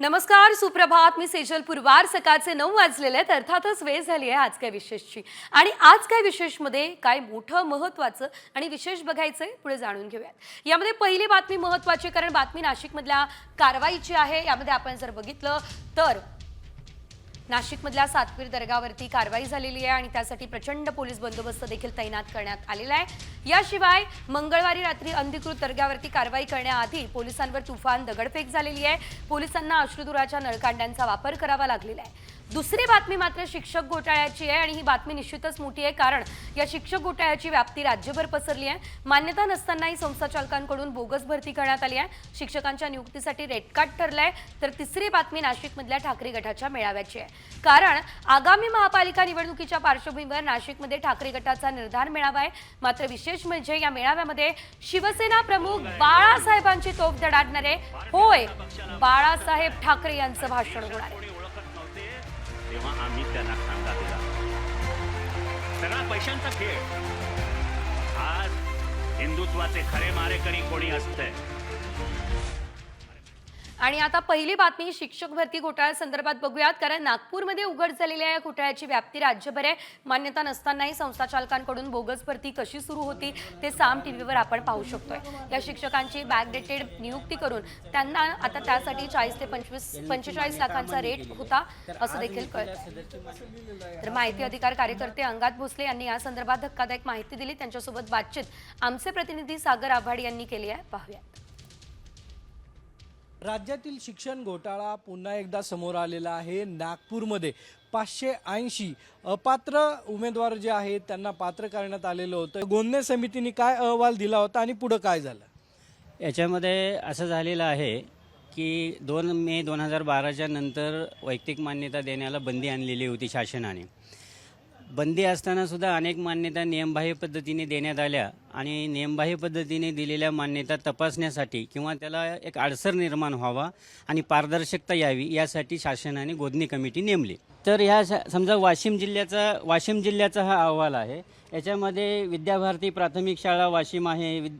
नमस्कार सुप्रभात. मी सेजल पुरवार. सकाळचे नऊ वाजलेले आहेत. अर्थातच वेळ झाली आहे आज काय विशेषची. आणि आज काय विशेषमध्ये काय मोठं महत्वाचं आणि विशेष बघायचं आहे पुढे जाणून घेऊयात. यामध्ये पहिली बातमी महत्वाची कारण बातमी नाशिकमधल्या कारवाईची आहे. यामध्ये आपण जर बघितलं तर नाशिकमधल्या सातवीर दर्गावरती कारवाई झालेली आहे आणि त्यासाठी प्रचंड पोलीस बंदोबस्त देखील तैनात करण्यात आलेला आहे. याशिवाय मंगळवारी रात्री अंधिकृत दर्ग्यावरती कारवाई करण्याआधी पोलिसांवर तुफान दगडफेक झालेली आहे. पोलिसांना अश्रुधुराच्या नळकांड्यांचा वापर करावा लागलेला आहे. दुसरी बातमी मात्र शिक्षक घोटाळ्याची आहे आणि ही बातमी निश्चितच मोठी आहे कारण या शिक्षक घोटाळ्याची व्याप्ती राज्यभर पसरली आहे. मान्यता नसतानाही संस्था चालकांकडून बोगस भरती करण्यात आली आहे. शिक्षकांच्या नियुक्तीसाठी रेटकाट ठरलं आहे तर तिसरी बातमी नाशिकमधल्या ठाकरे गटाच्या मेळाव्याची आहे. कारण आगामी महापालिका निवडणुकीच्या पार्श्वभूमीवर नाशिकमध्ये ठाकरे गटाचा निर्धार मेळावा आहे. मात्र विशेष म्हणजे या मेळाव्यामध्ये शिवसेना प्रमुख बाळासाहेबांची तोफ धडाडणार आहे होय बाळासाहेब ठाकरे यांचं भाषण होणार आहे. तेव्हा आम्ही त्यांना खांदा दिला. सगळा पैशांचा खेळ. आज हिंदुत्वाचे खरे मारेकरी कोणी असते आणि आता पहिली बातमी शिक्षक भरती घोटाळ्या संदर्भात बघूयात कारण नागपूरमध्ये उघड झालेल्या या घोटाळ्याची व्याप्ती राज्यभर आहे. मान्यता नसतानाही संस्था चालकांकडून बोगस भरती कशी सुरू होती ते साम टीव्हीवर आपण पाहू शकतोय. या शिक्षकांची बॅकडेटेड नियुक्ती करून त्यांना आता त्यासाठी चाळीस ते पंचवीस पंचेचाळीस लाखांचा रेट होता असं देखील कळत तर माहिती अधिकार कार्यकर्ते अंगात भोसले यांनी या संदर्भात धक्कादायक माहिती दिली. त्यांच्यासोबत बातचीत आमचे प्रतिनिधी सागर आभाडी यांनी केली आहे. पाहूयात. राज्यातील शिक्षण घोटाळा पुन्हा एकदा समोर आलेला आहे. नागपूरमध्ये पाचशे ऐंशी अपात्र उमेदवार जे आहेत त्यांना पात्र करण्यात आलेलं होतं. गोंदे समितीने काय अहवाल दिला होता आणि पुढं काय झालं? याच्यामध्ये असं झालेलं आहे की दोन मे दोन हजार बाराच्या नंतर वैयक्तिक मान्यता देण्याला बंदी आणलेली होती शासनाने. बंदी असताना सुद्धा अनेक मान्यता नियमबाह्य पद्धतीने देण्यात आल्या आणि नियमबाह्य पद्धतीने दिलेल्या मान्यता तपासण्यासाठी किंवा त्याला एक अडसर निर्माण व्हावा आणि पारदर्शकता यावी यासाठी शासनाने गोदनी कमिटी नेमली. तर ह्या समजा वाशिम जिल्ह्याचा वाशिम जिल्ह्याचा हा अहवाल आहे. याच्यामध्ये विद्याभारती प्राथमिक शाळा वाशिम आहे विद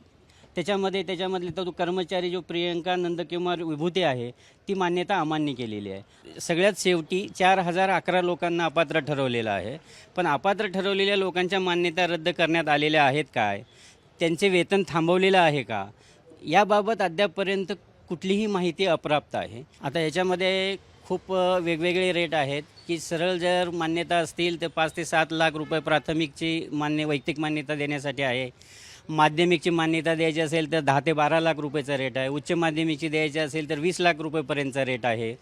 त्याच्यामध्ये त्याच्यामधले तो कर्मचारी जो प्रियंका नंदकुमार विभूती आहे ती मान्यता अमान्य केलेली आहे. सगळ्यात शेवटी चार हजार अकरा लोकांना अपात्र ठरवलेलं आहे. पण अपात्र ठरवलेल्या लोकांच्या मान्यता रद्द करण्यात आलेल्या आहेत काय? त्यांचे वेतन थांबवलेलं आहे का? याबाबत अद्यापपर्यंत कुठलीही माहिती अप्राप्त आहे. आता याच्यामध्ये खूप वेगवेगळे रेट आहेत की सरळ जर मान्यता असतील तर पाच ते सात लाख रुपये प्राथमिकची मान्य वैयक्तिक मान्यता देण्यासाठी आहे. माध्यमिकची मान्यता द्यायची असेल तर दहा ते बारा लाख रुपयेचा रेट आहे. उच्च माध्यमिकची द्यायची असेल तर वीस लाख रुपयेपर्यंतचा रेट आहे.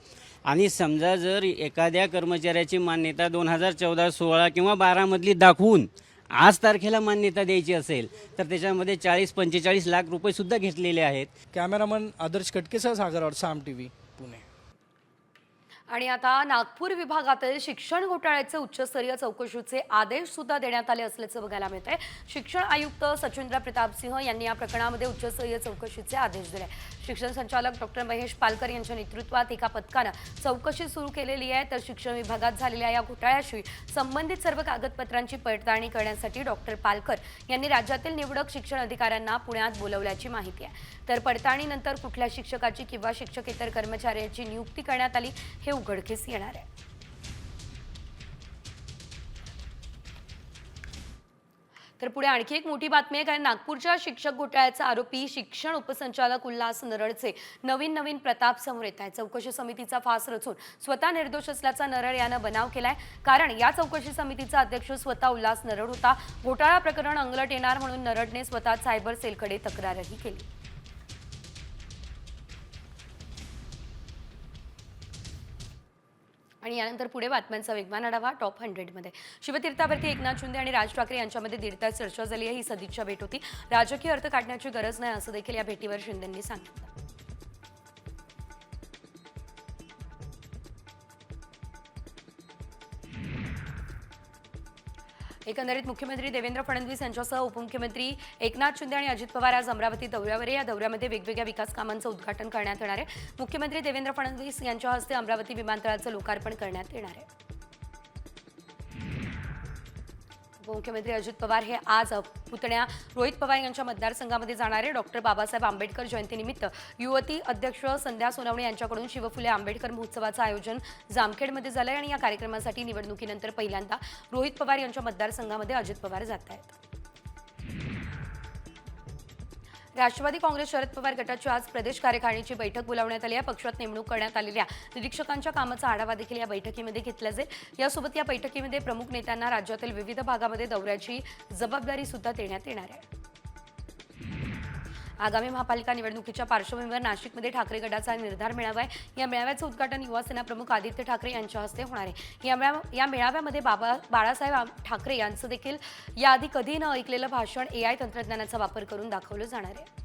आणि समजा जर एखाद्या कर्मचाऱ्याची मान्यता दोन हजार चौदा सोळा किंवा बारामधली दाखवून आज तारखेला मान्यता द्यायची असेल तर त्याच्यामध्ये चाळीस पंचेचाळीस लाख रुपयेसुद्धा घेतलेले आहेत. कॅमेरामन आदर्श कटकेसह सागरवाड साम टी व्ही आणि आता नागपूर विभागातील शिक्षण घोटाळ्याचे उच्चस्तरीय चौकशीचे आदेश सुद्धा देण्यात आले असल्याचं बघायला मिळत आहे शिक्षण आयुक्त सचिंद्र प्रताप सिंह यांनी या प्रकरणामध्ये उच्चस्तरीय चौकशीचे आदेश दिले. शिक्षण संचालक डॉक्टर महेश पालकर यांच्या नेतृत्वात एका पथकानं चौकशी सुरू केलेली आहे. तर शिक्षण विभागात झालेल्या या घोटाळ्याशी संबंधित सर्व कागदपत्रांची पडताळणी करण्यासाठी डॉक्टर पालकर यांनी राज्यातील निवडक शिक्षण अधिकाऱ्यांना पुण्यात बोलवल्याची माहिती आहे. तर पडताळणीनंतर कुठल्या शिक्षकाची किंवा शिक्षकेतर कर्मचाऱ्याची नियुक्ती करण्यात आली हे उघडकीस येणार आहे. तर पुढे आणखी एक मोठी बातमी आहे कारण नागपूरच्या शिक्षक घोटाळ्याचा आरोपी शिक्षण उपसंचालक उल्हास नरळचे नवीन नवीन प्रताप समोर येत आहे चौकशी समितीचा फास रचून स्वतः निर्दोष असल्याचा नरळ यानं बनाव केलाय. कारण या चौकशी समितीचा अध्यक्ष स्वतः उल्हास नरळ होता. घोटाळा प्रकरण अंगलट येणार म्हणून नरडने स्वतः सायबर सेलकडे तक्रारही केली. आणि यानंतर पुढे बातम्यांचा वेगवान आढावा टॉप हंड्रेडमध्ये शिवतीर्थावरती एकनाथ शिंदे आणि राज ठाकरे यांच्यामध्ये दीड तास चर्चा झाली. आहे ही सदिच्छा भेट होती. राजकीय अर्थ काढण्याची गरज नाही असं देखील या भेटीवर शिंदेंनी सांगितलं. एकंदरीत मुख्यमंत्री देवेंद्र फडणवीस यांच्यासह उपमुख्यमंत्री एकनाथ शिंदे आणि अजित पवार आज अमरावती दौऱ्यावर या दौऱ्यामध्ये वेगवेगळ्या विकास कामांचं उद्घाटन करण्यात येणार आहे. मुख्यमंत्री देवेंद्र फडणवीस यांच्या हस्ते अमरावती विमानतळाचं लोकार्पण करण्यात येणार आहे. उपमुख्यमंत्री अजित पवार हे आज पुतण्या रोहित पवार यांच्या मतदारसंघामध्ये जाणारे डॉक्टर बाबासाहेब आंबेडकर जयंतीनिमित्त युवती अध्यक्ष संध्या सोनवणे यांच्याकडून शिवफुले आंबेडकर महोत्सवाचं आयोजन जामखेडमध्ये झालं आहे आणि या कार्यक्रमासाठी निवडणुकीनंतर पहिल्यांदा रोहित पवार यांच्या मतदारसंघामध्ये अजित पवार जात आहेत राष्ट्रवादी काँग्रेस शरद पवार गटाची आज प्रदेश कार्यकारिणीची बैठक बोलावण्यात आली. आहे पक्षात नेमणूक करण्यात आलेल्या निरीक्षकांच्या कामाचा आढावा देखील या बैठकीमध्ये घेतला जाईल. यासोबत या बैठकीमध्ये प्रमुख नेत्यांना राज्यातील विविध भागामध्ये दौऱ्याची जबाबदारी सुद्धा देण्यात येणार आहे. आगामी महापालिका निवडणुकीच्या पार्श्वभूमीवर नाशिकमध्ये ठाकरे गटाचा निर्धार मेळावा आहे. या मेळाव्याचं उद्घाटन युवासेना प्रमुख आदित्य ठाकरे यांच्या हस्ते होणार आहे. या मेळावा या मेळाव्यामध्ये बाबा बाळासाहेब ठाकरे यांचं देखील याआधी कधी न ऐकलेलं भाषण ए आय तंत्रज्ञानाचा वापर करून दाखवलं जाणार आहे.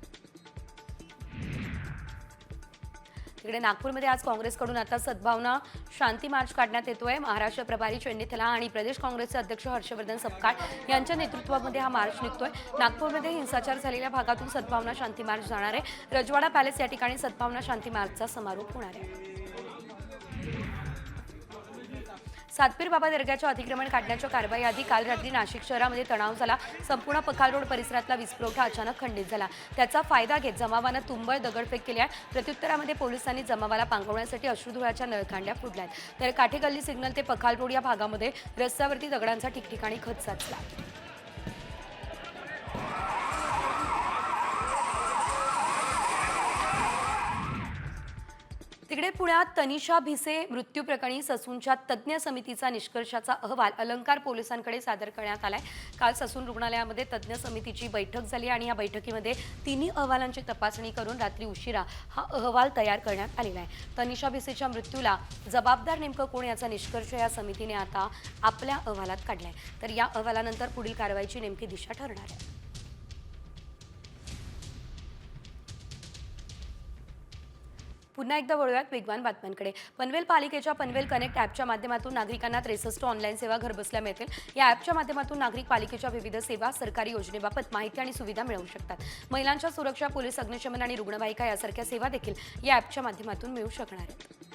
इकडे नागपूरमध्ये आज काँग्रेसकडून आता सद्भावना शांती मार्च काढण्यात येतोय. महाराष्ट्र प्रभारी चेन्नीथला आणि प्रदेश काँग्रेसचे अध्यक्ष हर्षवर्धन सपकाळ यांच्या नेतृत्वामध्ये हा मार्च निघतोय. नागपूरमध्ये हिंसाचार झालेल्या भागातून सद्भावना शांती मार्च जाणार आहे. रजवाडा पॅलेस या ठिकाणी सद्भावना शांती मार्चचा समारोप होणार आहे. सातपीर बाबा दर्ग्याच्या अतिक्रमण काढण्याच्या कारवाई आधी काल रात्री नाशिक शहरामध्ये तणाव झाला. संपूर्ण पखाल रोड परिसरातला वीजपुरवठा अचानक खंडित झाला. त्याचा फायदा घेत जमावानं तुंबळ दगडफेक केली आहे. प्रत्युत्तरामध्ये पोलिसांनी जमावाला पांगवण्यासाठी अश्रुधुळाच्या नळकांड्या आहेत. तर काठेगल्ली सिग्नल ते पखाल रोड या भागामध्ये रस्त्यावरती दगडांचा ठिकठिकाणी खत साचला. तिकडे पुण्यात तनिषा भिसे मृत्यू प्रकरणी ससूनच्या तज्ज्ञ समितीचा निष्कर्षाचा अहवाल अलंकार पोलिसांकडे सादर करण्यात आलाय. काल ससून रुग्णालयामध्ये तज्ज्ञ समितीची बैठक झाली आणि या बैठकीमध्ये तिन्ही अहवालांची तपासणी करून रात्री उशिरा हा अहवाल तयार करण्यात आलेला आहे. तनिषा भिसेच्या मृत्यूला जबाबदार नेमकं कोण याचा निष्कर्ष या समितीने आता आपल्या अहवालात काढलाय. तर या अहवालानंतर पुढील कारवाईची नेमकी दिशा ठरणार आहे. पुन्हा एकदा वळूयात वेगवान बातम्यांकडे. पनवेल पालिकेच्या पनवेल कनेक्ट ॲपच्या माध्यमातून नागरिकांना त्रेसष्ट ऑनलाईन सेवा घरबसल्या मिळतील. या ॲपच्या माध्यमातून नागरिक पालिकेच्या विविध सेवा सरकारी योजनेबाबत माहिती आणि सुविधा मिळवू शकतात. महिलांच्या सुरक्षा पोलीस अग्निशमन आणि रुग्णवाहिका यासारख्या सेवा देखील या ॲपच्या माध्यमातून मिळू शकणार आहेत.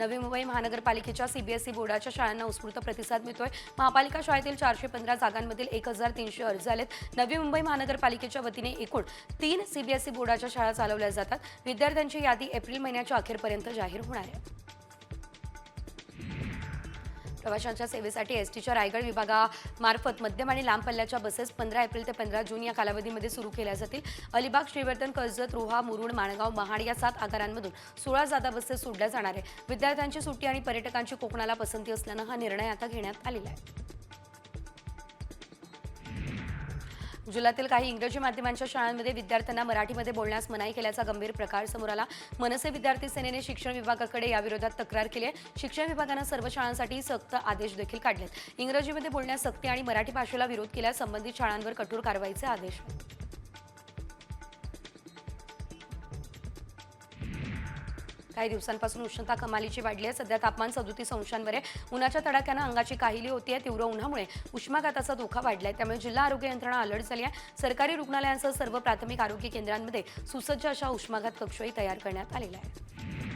नवी मुंबई महानगरपालिकेच्या सीबीएसई बोर्डाच्या शाळांना उत्स्फूर्त प्रतिसाद मिळतोय. महापालिका शाळेतील चारशे पंधरा जागांमधील एक हजार तीनशे अर्ज आलेत. नवी मुंबई महानगरपालिकेच्या वतीने एकूण तीन सीबीएसई बोर्डाच्या शाळा चालवल्या जातात. विद्यार्थ्यांची यादी एप्रिल महिन्याच्या अखेरपर्यंत जाहीर होणार आहे. प्रवाशांच्या सेवेसाठी एस टीच्या रायगड विभागामार्फत मध्यम आणि लांब पल्ल्याच्या बसेस पंधरा एप्रिल ते पंधरा जून या कालावधीमध्ये सुरू केल्या जातील. अलिबाग श्रीवर्धन कर्जत रोहा मुरुड माणगाव महाड या सात आगारांमधून सोळा जादा बसेस सोडल्या जाणार आहे विद्यार्थ्यांची सुट्टी आणि पर्यटकांची कोकणाला पसंती असल्यानं हा निर्णय आता घेण्यात आलेला आहे. जिल्ह्यातील काही इंग्रजी माध्यमांच्या शाळांमध्ये विद्यार्थ्यांना मराठीमध्ये बोलण्यास मनाई केल्याचा गंभीर प्रकार समोर आला. मनसे विद्यार्थी सेनेने शिक्षण विभागाकडे याविरोधात तक्रार केली आहे. शिक्षण विभागानं सर्व शाळांसाठी सक्त आदेश देखील काढलेत. इंग्रजीमध्ये बोलण्यास सक्ती आणि मराठी भाषेला विरोध केल्यास संबंधित शाळांवर कठोर कारवाईचे आदेश. काही दिवसांपासून उष्णता कमालीची वाढली आहे. सध्या तापमान सदोतीस अंशांवर आहे. उन्हाच्या तडाख्यानं अंगाची काहिली होती आहे. तीव्र उन्हामुळे उष्माघाताचा धोका वाढलाय. त्यामुळे जिल्हा आरोग्य यंत्रणा अलर्ट झाली आहे. सरकारी रुग्णालयांसह सर्व प्राथमिक आरोग्य केंद्रांमध्ये सुसज्ज अशा उष्माघात कक्षही तयार करण्यात आलेला आहे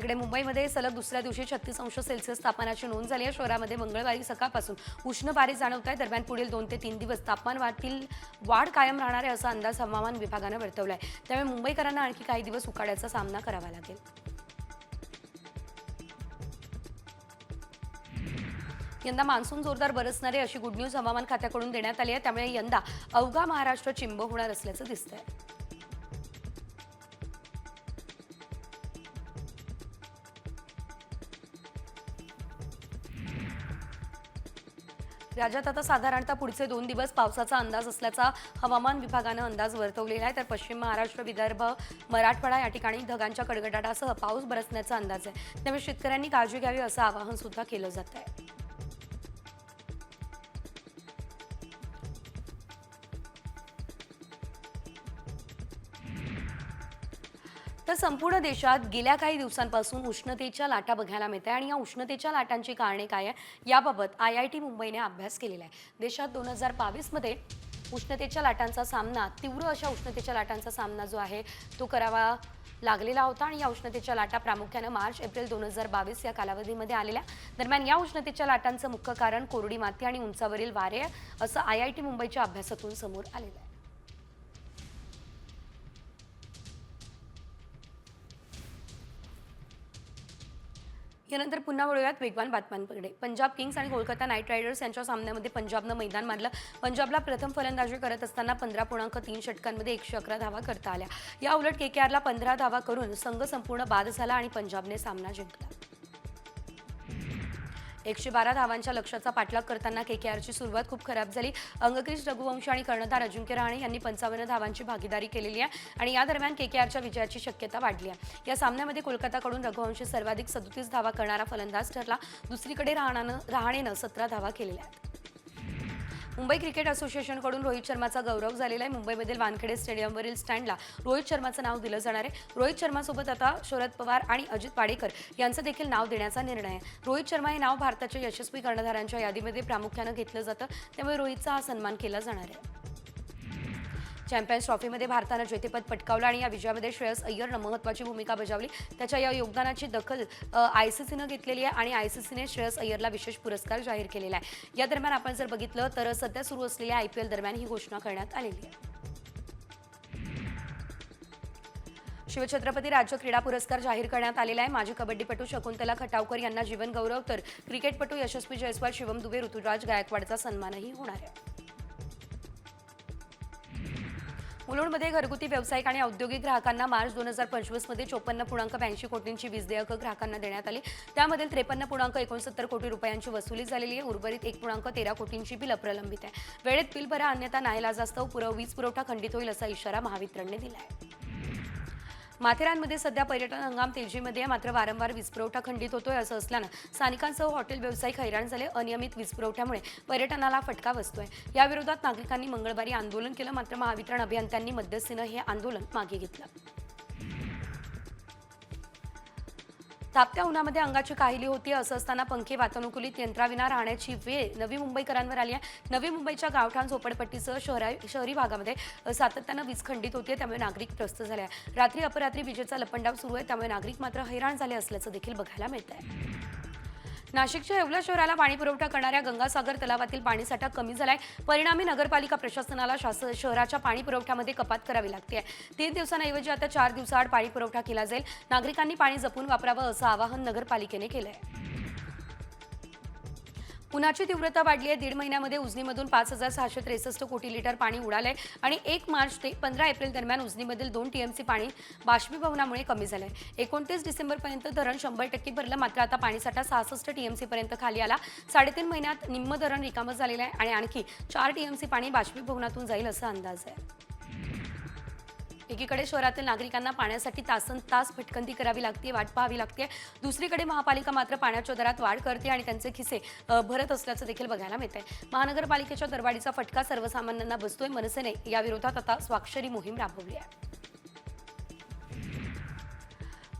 तिकडे मुंबईमध्ये सलग दुसऱ्या दिवशी छत्तीस अंश सेल्सिअस तापमानाची नोंद झाली आहे. शहरामध्ये मंगळवारी सकाळपासून उष्ण पारे जाणवत आहे. दरम्यान पुढील दोन ते तीन दिवस तापमान वाढतील वाढ कायम राहणार आहे असा अंदाज हवामान विभागानं वर्तवला आहे त्यामुळे मुंबईकरांना आणखी काही दिवस उकाड्याचा सामना करावा लागेल. यंदा मान्सून जोरदार बरसणारे अशी गुड न्यूज हवामान खात्याकडून देण्यात आली आहे. त्यामुळे यंदा अवघा महाराष्ट्र चिंब होणार असल्याचं दिसतंय. राज्यात आता साधारणतः पुढचे दोन दिवस पावसाचा अंदाज असल्याचा हवामान विभागानं अंदाज वर्तवलेला आहे. तर पश्चिम महाराष्ट्र विदर्भ मराठवाडा या ठिकाणी ढगांच्या कडकडाटासह पाऊस बरसण्याचा अंदाज आहे. त्यामुळे शेतकऱ्यांनी काळजी घ्यावी असं आवाहन सुद्धा केलं जात आहे तर संपूर्ण देशात गेल्या काही दिवसांपासून उष्णतेच्या लाटा बघायला मिळते आणि या उष्णतेच्या लाटांची कारणे काय आहे याबाबत आय आय टी मुंबईने अभ्यास केलेला आहे. देशात दोन हजार बावीसमध्ये उष्णतेच्या लाटांचा सामना तीव्र अशा उष्णतेच्या लाटांचा सामना जो आहे तो करावा लागलेला होता आणि या उष्णतेच्या लाटा प्रामुख्यानं मार्च एप्रिल दोन हजार बावीस या कालावधीमध्ये आलेल्या. दरम्यान या उष्णतेच्या लाटांचं मुख्य कारण कोरडी माती आणि उंचावरील वारे असं आय आय टी मुंबईच्या अभ्यासातून समोर आलेलं आहे. यानंतर पुन्हा वळूयात वेगवान बातम्यांकडे. पंजाब किंग्स आणि कोलकाता नाईट रायडर्स यांच्या सामन्यामध्ये पंजाबनं मैदान मारलं पंजाबला प्रथम फलंदाजी करत असताना पंधरा पूर्णांक तीन षटकांमध्ये एकशे अकरा धावा करता आल्या. या उलट के के आरला पंधरा धावा करून संघ संपूर्ण बाद झाला आणि पंजाबने सामना जिंकला. एकशे बारा धावांच्या लक्ष्याचा पाठलाग करताना के के आरची सुरुवात खूप खराब झाली. अंगक्रिश रघुवंश आणि कर्णधार अजिंक्य रहाणे यांनी पंचावन्न धावांची भागीदारी केलेली आहे आणि या दरम्यान के के आरच्या विजयाची शक्यता वाढली आहे. या सामन्यामध्ये कोलकाताकडून रघुवंश सर्वाधिक सदतीस धावा करणारा फलंदाज ठरला. दुसरीकडे राहणानं राहणेनं सतरा धावा केलेल्या आहेत. मुंबई क्रिकेट असोसिएशनकडून रोहित शर्माचा गौरव झालेला आहे. मुंबईमधील वानखेडे स्टेडियमवरील स्टँडला रोहित शर्माचं नाव दिलं जाणार आहे. रोहित शर्मासोबत आता शरद पवार आणि अजित पाडेकर यांचं देखील नाव देण्याचा निर्णय आहे. रोहित शर्मा हे नाव भारताच्या यशस्वी कर्णधारांच्या यादीमध्ये प्रामुख्यानं घेतलं जातं. त्यामुळे रोहितचा हा सन्मान केला जाणार आहे. चॅम्पियन्स ट्रॉफीमध्ये भारतानं जेतेपद पटकावलं आणि या विजयामध्ये श्रेयस अय्यरनं महत्त्वाची भूमिका बजावली. त्याच्या या योगदानाची दखल आय सी सीनं घेतलेली आहे आणि आय सी सीने श्रेयस अय्यरला विशेष पुरस्कार जाहीर केलेला आहे. या दरम्यान आपण जर बघितलं तर सध्या सुरू असलेल्या आय पी एल दरम्यान ही घोषणा करण्यात आलेली आहे. शिवछत्रपती राज्य क्रीडा पुरस्कार जाहीर करण्यात आलेला आहे. माजी कबड्डीपटू शकुंतला खटावकर यांना जीवन गौरव तर क्रिकेटपटू यशस्वी जयस्वाल शिवम दुबे ऋतुराज गायकवाडचा सन्मानही होणार आहे. मुलुंडमध्ये घरगुती व्यावसायिक आणि औद्योगिक ग्राहकांना मार्च दोन हजार पंचवीसमध्ये चोपन्न पूर्णांक ब्याऐंशी कोटींची वीज देयकं ग्राहकांना देण्यात आली. त्यामधील त्रेपन्न पूर्णांक एकोणसत्तर कोटी रुपयांची वसुली झालेली आहे. उर्वरित एक पूर्णांक तेरा कोटींची बिल प्रलंबित आहे वेळेत बिल भरा अन्यथा नाईलाजास्तव पुरव वीज पुरवठा खंडित होईल असा इशारा महावितरणने दिला आहे माथेरानमध्ये सध्या पर्यटन हंगाम तेजीमध्ये आहे. मात्र वारंवार वीजपुरवठा खंडित होतोय असं असल्यानं स्थानिकांसह हॉटेल व्यावसायिक हैराण झाले. अनियमित वीजपुरवठ्यामुळे पर्यटनाला फटका बसतोय. याविरोधात नागरिकांनी मंगळवारी आंदोलन केलं. मात्र महावितरण अभियंत्यांनी मध्यस्थीनं हे आंदोलन मागे घेतलं. तापत्या उन्हामध्ये अंगाची काहिली होती. असं असताना पंखे वातानुकूलित यंत्राविना राहण्याची वेळ नवी मुंबईकरांवर आली आहे. नवी मुंबईच्या गावठाण झोपडपट्टीसह शहरा शहरी भागामध्ये सातत्यानं वीज खंडित होती त्यामुळे नागरिक त्रस्त झाले आहे रात्री अपरात्री विजेचा लपंडाव सुरू आहे त्यामुळे नागरिक मात्र हैराण झाले असल्याचं देखील बघायला मिळत आहे नाशिकच्या येवला शहराला पाणी पुरवठा करणाऱ्या गंगासागर तलावातील पाणीसाठा कमी झालाय. परिणामी नगरपालिका प्रशासनाला शासन शहराच्या पाणी पुरवठ्यामध्ये कपात करावी लागते तीन दिवसांऐवजी आता चार दिवसाआड पाणी पुरवठा केला जाईल. नागरिकांनी पाणी जपून वापरावं असं आवाहन नगरपालिकेने केलं आहे उन्हाची तीव्रता वाढली आहे दीड महिन्यामध्ये उजनीमधून पाच हजार सहाशे त्रेसष्ट कोटी लिटर पाणी उडालंय आणि एक मार्च ते पंधरा एप्रिल दरम्यान उजनीमधील दोन टीएमसी पाणी बाष्पीभवनामुळे कमी झालंय. एकोणतीस डिसेंबरपर्यंत धरण शंभर टक्के भरलं. मात्र आता पाणीसाठा सहासष्ट टीएमसी पर्यंत खाली आला. साडेतीन महिन्यात निम्म धरण रिकामं झालेलं आहे आणि आणखी चार टीएमसी पाणी बाष्पीभवनातून जाईल असा अंदाज आहे. एकीकडे शहरातील नागरिकांना पाण्यासाठी तासन तास भटकंती करावी लागते वाट पाहावी लागते. दुसरीकडे महापालिका मात्र पाण्याच्या दरात वाढ करते आणि त्यांचे खिसे भरत असल्याचं देखील बघायला मिळत आहे महानगरपालिकेच्या दरवाढीचा फटका सर्वसामान्यांना बसतोय. मनसेने याविरोधात आता स्वाक्षरी मोहीम राबवली आहे.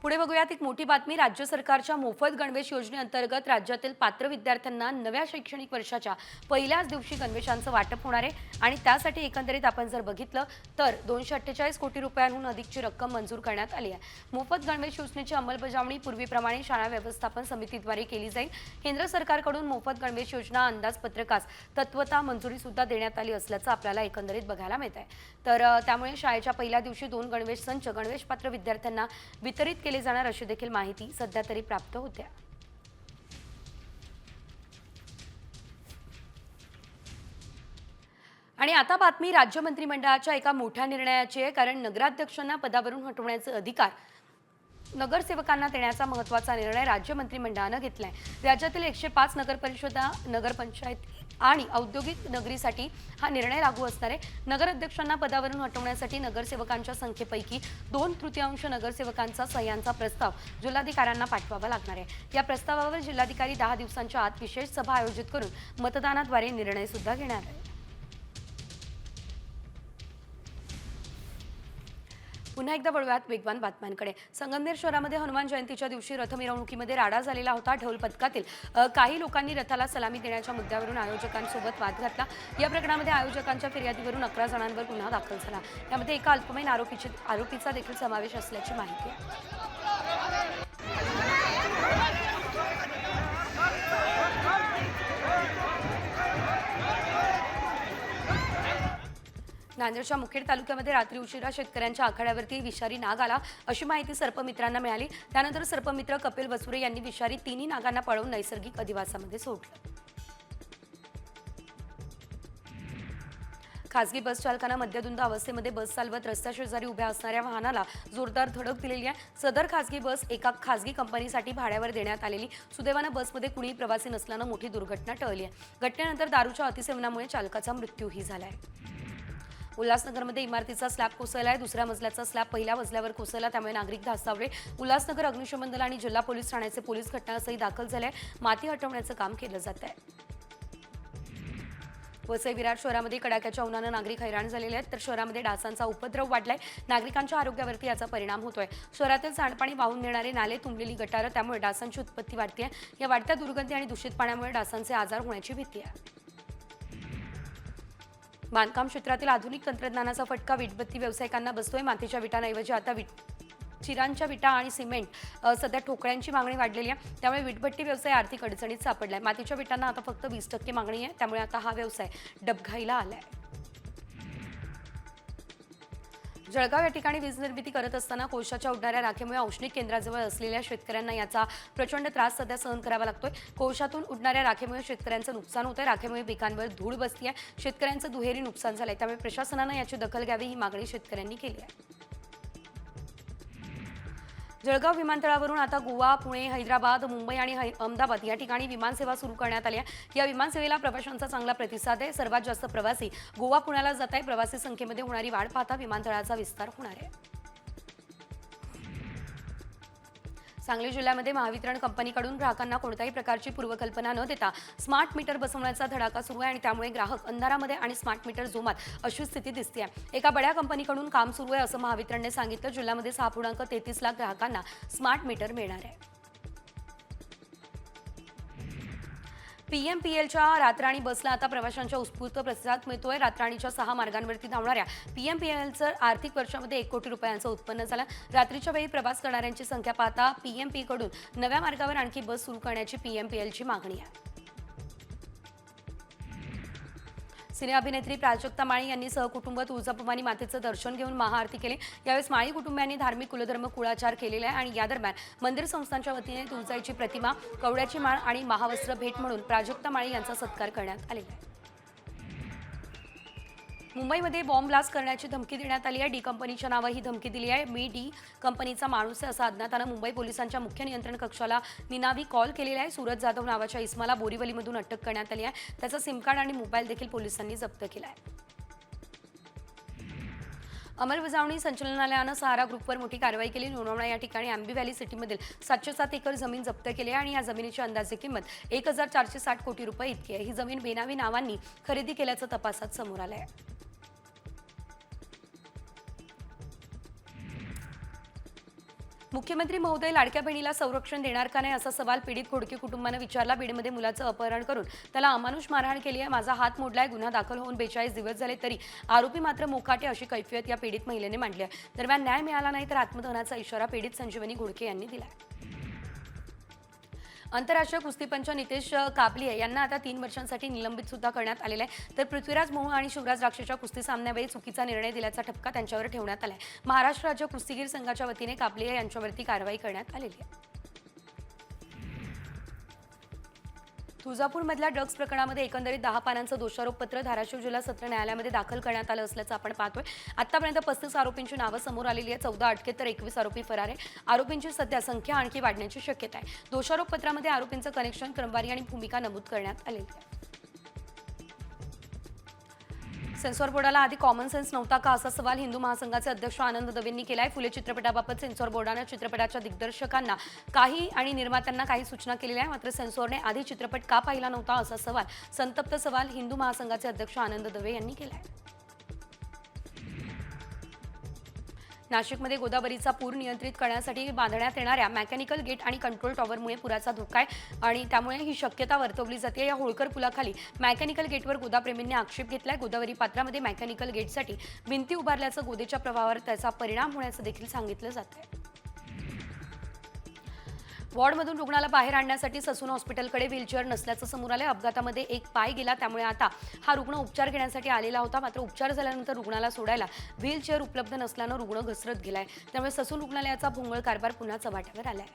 पुढे बघूयात एक मोठी बातमी. राज्य सरकारच्या मोफत गणवेश योजनेअंतर्गत राज्यातील पात्र विद्यार्थ्यांना नव्या शैक्षणिक वर्षाच्या पहिल्याच दिवशी गणवेशांचं वाटप होणार आहे. आणि त्यासाठी एकंदरीत आपण जर बघितलं तर दोनशे अठ्ठेचाळीस कोटी रुपयांहून अधिकची रक्कम मंजूर करण्यात आली आहे. मोफत गणवेश योजनेची अंमलबजावणी पूर्वीप्रमाणे शाळा व्यवस्थापन समितीद्वारे केली जाईल. केंद्र सरकारकडून मोफत गणवेश योजना अंदाजपत्रकास तत्वता मंजुरी सुद्धा देण्यात आली असल्याचं आपल्याला एकंदरीत बघायला मिळत आहे. तर त्यामुळे शाळेच्या पहिल्या दिवशी दोन गणवेश संच गणवेश पात्र विद्यार्थ्यांना वितरित केले जाणार अशी देखील माहिती सध्या तरी प्राप्त होत्या आणि आता बातमी राज्य मंत्रिमंडळाच्या एका मोठ्या निर्णयाची आहे कारण नगराध्यक्षांना पदावरून हटवण्याचे अधिकार नगरसेवकांना देण्याचा महत्त्वाचा निर्णय राज्य मंत्रिमंडळानं आहे राज्यातील एकशे पाच नगरपरिषदा नगरपंचायत आणि औद्योगिक नगरीसाठी हा निर्णय लागू असणार आहे. नगराध्यक्षांना पदावरून हटवण्यासाठी नगरसेवकांच्या संख्येपैकी दोन तृतीयांश नगरसेवकांचा सह्यांचा प्रस्ताव जिल्हाधिकाऱ्यांना पाठवावा लागणार आहे. या प्रस्तावावर जिल्हाधिकारी दहा दिवसांच्या आत विशेष सभा आयोजित करून मतदानाद्वारे निर्णय सुद्धा घेणार आहे. पुन्हा एकदा वळूयात वेगवान बातम्यांकडे. संगमनेर शहरामध्ये हनुमान जयंतीच्या दिवशी रथ मिरवणुकीमध्ये राडा झालेला होता ढोल पथकातील. काही लोकांनी रथाला सलामी देण्याच्या मुद्द्यावरून आयोजकांसोबत वाद घातला. या प्रकरणामध्ये आयोजकांच्या फिर्यादीवरून अकरा जणांवर गुन्हा दाखल झाला. यामध्ये एका अल्पमयीन आरोपीची आरोपीचा देखील समावेश असल्याची माहिती आहे नांदेडच्या मुखेड तालुक्यामध्ये रात्री उशिरा शेतकऱ्यांच्या आखाड्यावरती विषारी नाग आला अशी माहिती सर्पमित्रांना मिळाली. त्यानंतर सर्पमित्र कपिल वसुरे यांनी विषारी तिन्ही नागांना पळवून नैसर्गिक अधिवासामध्ये सोडलं. खासगी बस चालकांना मद्यधुंद अवस्थेमध्ये बस चालवत रस्त्या शेजारी उभ्या असणाऱ्या वाहनाला जोरदार धडक दिलेली आहे. सदर खासगी बस एका खासगी कंपनीसाठी भाड्यावर देण्यात आलेली. सुदैवानं बसमध्ये कुणीही प्रवासी नसल्यानं मोठी दुर्घटना टळली आहे. घटनेनंतर दारूच्या अतिसेवनामुळे चालकाचा मृत्यूही झाला आहे उल्हासनगरमध्ये इमारतीचा स्लॅब कोसळलाय दुसऱ्या मजल्याचा स्लॅब पहिल्या मजल्यावर कोसळला त्यामुळे नागरिक धास्तावले. उल्हासनगर अग्निशमन दल आणि जिल्हा पोलीस ठाण्याचे पोलीस घटनास्थळी दाखल झाले. माती हटवण्याचं काम केलं जात आहे. वसई विराट शहरामध्ये कडाक्याच्या उन्हानं नागरिक हैराण झालेले आहेत. तर शहरामध्ये डासांचा उपद्रव वाढलाय. नागरिकांच्या आरोग्यावरती याचा परिणाम होतोय. शहरातील सांडपाणी वाहून नेणारे नाले तुंबलेली गटारं त्यामुळे डासांची उत्पत्ती वाढते या वाढत्या दुर्गंधी आणि दूषित पाण्यामुळे डासांचे आजार होण्याची भीती आहे. बांधकाम क्षेत्रातील आधुनिक तंत्रज्ञानाचा फटका वीटबत्ती व्यावसायिकांना बसतोय. मातीच्या विटांऐवजी आता वीट चिरांच्या विटा आणि सिमेंट सध्या ठोकळ्यांची मागणी वाढलेली आहे. त्यामुळे वीटभट्टी व्यवसाय आर्थिक अडचणीत सापडलाय. मातीच्या विटांना आता फक्त वीस टक्के मागणी आहे. त्यामुळे आता हा व्यवसाय डबघाईला आलाय. जळगाव या ठिकाणी वीज निर्मिती करत असताना कोळशाच्या उडणाऱ्या राखेमुळे औष्णिक केंद्राजवळ असलेल्या शेतकऱ्यांना याचा प्रचंड त्रास सध्या सहन करावा लागतोय. कोळशातून उडणाऱ्या राखेमुळे शेतकऱ्यांचं नुकसान होतंय. राखेमुळे पिकांवर धूळ बसली आहे शेतकऱ्यांचं दुहेरी नुकसान झालंय. त्यामुळे प्रशासनानं याची दखल घ्यावी ही मागणी शेतकऱ्यांनी केली आहे. जळगाव विमानतळावरून आता गोवा पुणे हैदराबाद मुंबई आणि अहमदाबाद या ठिकाणी विमानसेवा सुरू करण्यात आली आहे. या विमानसेवेला प्रवाशांचा चांगला प्रतिसाद आहे. सर्वात जास्त प्रवासी गोवा पुण्याला जात आहे प्रवासी संख्येमध्ये होणारी वाढ पाहता विमानतळाचा विस्तार होणार आहे. सांगली जिल्ह्यामध्ये महावितरण कंपनीकडून ग्राहकांना कोणत्याही प्रकारची पूर्वकल्पना न देता स्मार्ट मीटर बसवण्याचा धडाका सुरू आहे आणि त्यामुळे ग्राहक अंधारामध्ये आणि स्मार्ट मीटर जोमात अशी स्थिती दिसते आहे एका बड्या कंपनीकडून काम सुरू आहे असं महावितरणने सांगितलं. जिल्ह्यामध्ये सहा पूर्णांक तेहतीस लाख ग्राहकांना स्मार्ट मीटर मिळणार आहे. पीएमपीएलच्या रातराणी बसला आता प्रवाशांच्या उत्स्फूर्त प्रतिसाद मिळतोय. रातराणीच्या सहा मार्गांवरती धावणाऱ्या पीएमपीएलचं आर्थिक वर्षामध्ये एक कोटी रुपयांचं उत्पन्न झालं. रात्रीच्या वेळी प्रवास करणाऱ्यांची संख्या पाहता पीएमपी कडून नव्या मार्गावर आणखी बस सुरू करण्याची पीएमपीएलची मागणी आहे. सिने अभिनेत्री प्राजक्ता माळी यांनी सहकुटुंब तुळजाभवानी मातेचं दर्शन घेऊन महाआरती केली. यावेळेस माळी कुटुंबियांनी धार्मिक कुलधर्म कुळाचार केलेला आहे आणि या दरम्यान मंदिर संस्थांच्या वतीने तुळजाईची प्रतिमा कवड्याची माळ आणि महावस्त्र भेट म्हणून प्राजक्ता माळी यांचा सत्कार करण्यात आलेला आहे. मुंबईमध्ये बॉम्ब ब्लास्ट करण्याची धमकी देण्यात आली आहे. डी कंपनीच्या नावं ही धमकी दिली आहे. मी डी कंपनीचा माणूस आहे असं अज्ञातानं मुंबई पोलिसांच्या मुख्य नियंत्रण कक्षाला निनावी कॉल केलेला आहे. सूरज जाधव नावाच्या इस्माला बोरीवलीमधून अटक करण्यात आली आहे. त्याचा सिमकार्ड आणि मोबाईल देखील पोलिसांनी जप्त केला आहे. अंमलबजावणी संचालनालयानं सहारा ग्रुपवर मोठी कारवाई केली. लोणावळा या ठिकाणी आंबी व्हॅली सिटीमधील सातशे सात एकर जमीन जप्त केली आहे आणि या जमिनीची अंदाजे किंमत एक हजार चारशे साठ कोटी रुपये इतकी आहे. ही जमीन बेनामी नावांनी खरेदी केल्याचं तपासात समोर आलं आहे मुख्यमंत्री महोदय लाडक्या बहिणीला संरक्षण देणार का नाही असा सवाल पीडित खोडके कुटुंबानं विचारला. बीडमध्ये मुलाचं अपहरण करून त्याला अमानुष मारहाण केली आहे. माझा हात मोडलाय. गुन्हा दाखल होऊन बेचाळीस दिवस झाले तरी आरोपी मात्र मोकाटे अशी कैफियत या पीडित महिलेने मांडली आहे. दरम्यान न्याय मिळाला नाही तर आत्मदहनाचा इशारा पीडित संजीवनी घोडके यांनी दिला आंतरराष्ट्रीय कुस्तीपंच नितेश काबलिये यांना आता तीन वर्षांसाठी निलंबित सुद्धा करण्यात आलेलं आहे. तर पृथ्वीराज मोह आणि शिवराज राक्षेच्या कुस्ती सामन्यावेळी चुकीचा निर्णय दिल्याचा ठपका त्यांच्यावर ठेवण्यात आलाय. महाराष्ट्र राज्य कुस्तीगीर संघाच्या वतीने काबलिये यांच्यावरती कारवाई करण्यात आलेली आहे. तुळजापूरमधल्या ड्रग्ज प्रकरणामध्ये एकंदरीत दहा पानांचं दोषारोपपत्र धाराशिव जिल्हा सत्र न्यायालयामध्ये दाखल करण्यात आलं असल्याचं आपण पाहतोय. आतापर्यंत पस्तीस आरोपींची नावं समोर आलेली आहे चौदा अटकेत तर एकवीस आरोपी फरार आहे आरोपींची सध्या संख्या आणखी वाढण्याची शक्यता आहे. दोषारोपपत्रामध्ये आरोपींचं कनेक्शन क्रमवारी आणि भूमिका नमूद करण्यात आलेली आहे. सेन्सॉर बोर्डाला आधी कॉमन सेन्स नव्हता का असा सवाल हिंदू महासंघाचे अध्यक्ष आनंद दवेंनी केलाय. फुले चित्रपटाबाबत सेन्सॉर बोर्डानं चित्रपटाच्या दिग्दर्शकांना काही आणि निर्मात्यांना काही सूचना केलेल्या आहे मात्र सेन्सॉरने आधी चित्रपट का पाहिला नव्हता असा सवाल संतप्त सवाल हिंदू महासंघाचे अध्यक्ष आनंद दवे यांनी केलाय. नाशिकमध्ये गोदावरीचा पूर नियंत्रित करण्यासाठी बांधण्यात येणाऱ्या मेकॅनिकल गेट आणि कंट्रोल टॉवरमुळे पुराचा धोका आहे. आणि त्यामुळे ही शक्यता वर्तवली जाते. या होळकर पुलाखाली मेकॅनिकल गेटवर गोदाप्रेमींनी आक्षेप घेतलाय. गोदावरी पात्रामध्ये मेकॅनिकल गेटसाठी भिंती उभारल्याचं गोदेच्या प्रवाहावर त्याचा परिणाम होण्याचं देखील सांगितलं जात आहे वॉर्डमधून रुग्णाला बाहेर आणण्यासाठी ससून हॉस्पिटलकडे व्हीलचेअर नसल्याचं समोर आलं अपघातामध्ये एक पाय गेला त्यामुळे आता हा रुग्ण उपचार घेण्यासाठी आलेला होता. मात्र उपचार झाल्यानंतर रुग्णाला सोडायला व्हीलचेअर उपलब्ध नसल्यानं रुग्ण घसरत गेलाय. त्यामुळे ससून रुग्णालयाचा भोंगळ कारभार पुन्हा चव्हाट्यावर आलाय.